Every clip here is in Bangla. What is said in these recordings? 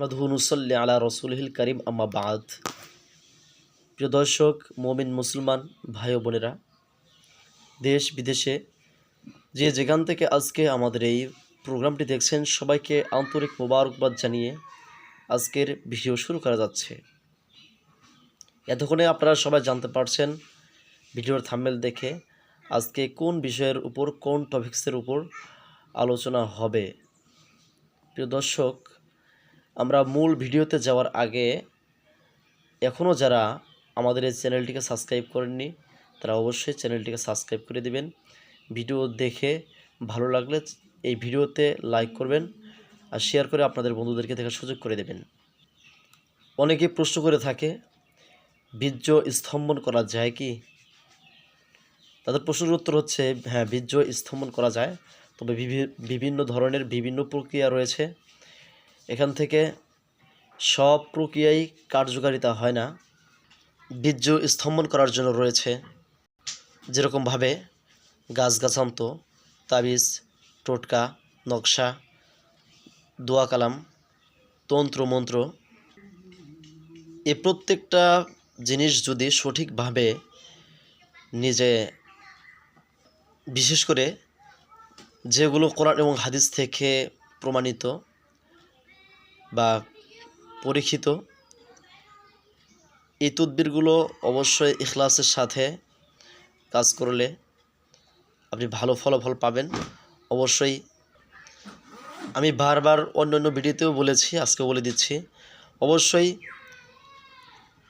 মাদহুনুসল্লি আলা রসুলহিল করিম, আম্মা প্রিয় দর্শক, মমিন মুসলমান ভাই বোনেরা, দেশ বিদেশে যে যেখান থেকে আজকে আমাদের এই প্রোগ্রামটি দেখছেন, সবাইকে আন্তরিক মোবারকবাদ জানিয়ে আজকের ভিডিও শুরু করা যাচ্ছে। এতক্ষণে আপনারা সবাই জানতে পারছেন ভিডিওর থাম্বেল দেখে আজকে কোন বিষয়ের উপর, কোন টপিক্সের উপর আলোচনা হবে। প্রিয় দর্শক আমরা মূল ভিডিওতে যাওয়ার আগে এখনও যারা আমাদের এই চ্যানেলটিকে সাবস্ক্রাইব করেননি, তারা অবশ্যই চ্যানেলটিকে সাবস্ক্রাইব করে দিবেন। ভিডিও দেখে ভালো লাগলে এই ভিডিওতে লাইক করবেন আর শেয়ার করে আপনাদের বন্ধুদেরকে দেখার সুযোগ করে দেবেন। অনেকে প্রশ্ন করে থাকে, বীর্য স্তম্ভন করা যায় কি? তাদের প্রশ্নের উত্তর হচ্ছে হ্যাঁ বীর্য স্তম্ভন করা যায়। তবে বিভি- বিভিন্ন ধরনের বিভিন্ন প্রক্রিয়া রয়েছে। এখান থেকে সব প্রক্রিয়াই কার্যকারিতা হয় না। বীর্য স্তম্ভন করার জন্য রয়েছে যেরকমভাবে গাছগাছান্ত, তাবিজ, টোটকা, নকশা, দোয়া কালাম তন্ত্র মন্ত্র এ প্রত্যেকটা জিনিস যদি সঠিকভাবে নিজে, বিশেষ করে যেগুলো কোরআন এবং হাদিস থেকে প্রমাণিত বা পরীক্ষিত, এই তদবিরগুলো অবশ্যই ইখলাসের সাথে কাজ করলে আপনি ভালো ফলাফল পাবেন। অবশ্যই আমি বারবার অন্য অন্য ভিডিওতেও বলেছি, আজকে বলে দিচ্ছি, অবশ্যই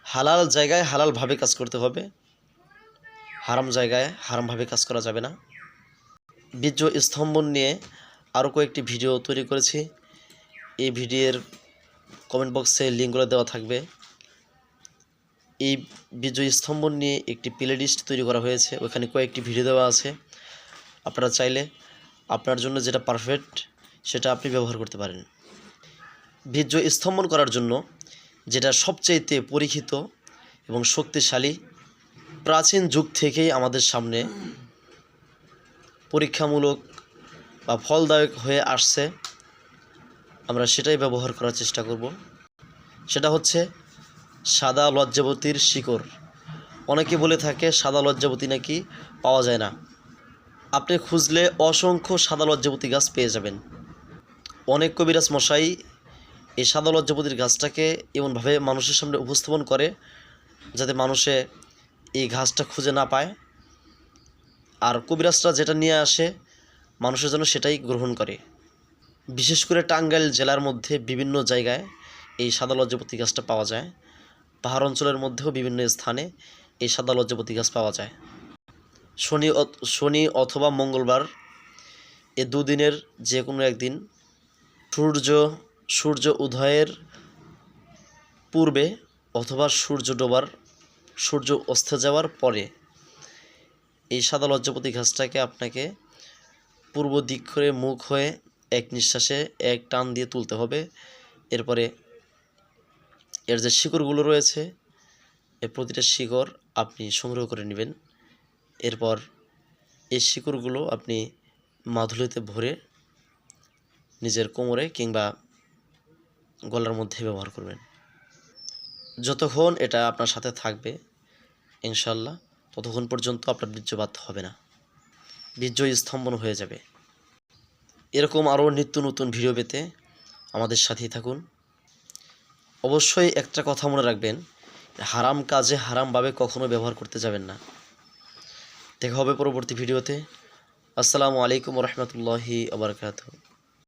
হালাল জায়গায় হালালভাবে কাজ করতে হবে, হারাম জায়গায় হারামভাবে কাজ করা যাবে না। বীর্য স্তম্ভন নিয়ে আরও কয়েকটি ভিডিও তৈরি করেছি। এই ভিডিওর কমেন্ট বক্সে লিঙ্কগুলো দেওয়া থাকবে। এই বিজয় স্তম্ভন নিয়ে একটি প্লে লিস্ট তৈরি করা হয়েছে। ওখানে কয়েকটি ভিডিও দেওয়া আছে। আপনারা চাইলে আপনার জন্য যেটা পারফেক্ট সেটা আপনি ব্যবহার করতে পারেন। বীর্য স্তম্ভন করার জন্য যেটা সবচাইতে পরীক্ষিত এবং শক্তিশালী, প্রাচীন যুগ থেকেই আমাদের সামনে পরীক্ষামূলক বা ফলদায়ক হয়ে আসছে। আমরা সেটাই ব্যবহার করার চেষ্টা করব। সেটা হচ্ছে সাদা লজ্জাবতীর শিকড়। অনেকে বলে থাকে সাদা লজ্জাবতী নাকি পাওয়া যায় না। আপনি খুঁজলে অসংখ্য সাদা লজ্জাবতী গাছ পেয়ে যাবেন। অনেক কবিরাজ মশাই এই সাদা লজ্জাবতীর গাছটাকে এমনভাবে মানুষের সামনে উপস্থাপন করে যাতে মানুষে এই ঘাসটা খুঁজে না পায়। আর কবিরাজরা যেটা নিয়ে আসে, মানুষের জন্য সেটাই গ্রহণ করে। বিশেষ করে টাঙ্গাইল জেলার মধ্যে বিভিন্ন জায়গায় এই সাদা লজ্জাপতি গাছটা পাওয়া যায়। পাহাড় অঞ্চলের মধ্যেও বিভিন্ন স্থানে এই সাদা লজ্জাপতি গাছ পাওয়া যায়। শনি শনি অথবা মঙ্গলবার এ দুদিনের যে কোনো একদিন সূর্য সূর্য উদয়ের পূর্বে অথবা সূর্য ডোবার, সূর্য অস্ত যাওয়ার পরে এই সাদা লজ্জাপতি ঘাসটাকে আপনাকে পূর্ব দিক করে মুখ হয়ে এক নিঃশ্বাসে এক টান দিয়ে তুলতে হবে। এরপরে এর যে শিকড়গুলো রয়েছে এর প্রতিটা শিকড় আপনি সংগ্রহ করে নেবেন। এরপর এই শিকড়গুলো আপনি মাধুলিতে ভরে নিজের কোমরে কিংবা গলার মধ্যে ব্যবহার করবেন। যতক্ষণ এটা আপনার সাথে থাকবে ইনশাল্লাহ ততক্ষণ পর্যন্ত আপনার বীর্যপাত হবে না। বীর্য স্তম্ভন হয়ে যাবে। এরকম আরও নিত্য নতুন ভিডিও পেতে আমাদের সাথেই থাকুন। অবশ্যই একটা কথা মনে রাখবেন, হারাম কাজে হারামভাবে কখনো ব্যবহার করতে যাবেন না। দেখা হবে পরবর্তী ভিডিওতে আসসালামু আলাইকুম রহমতুল্লাহি আবরকাত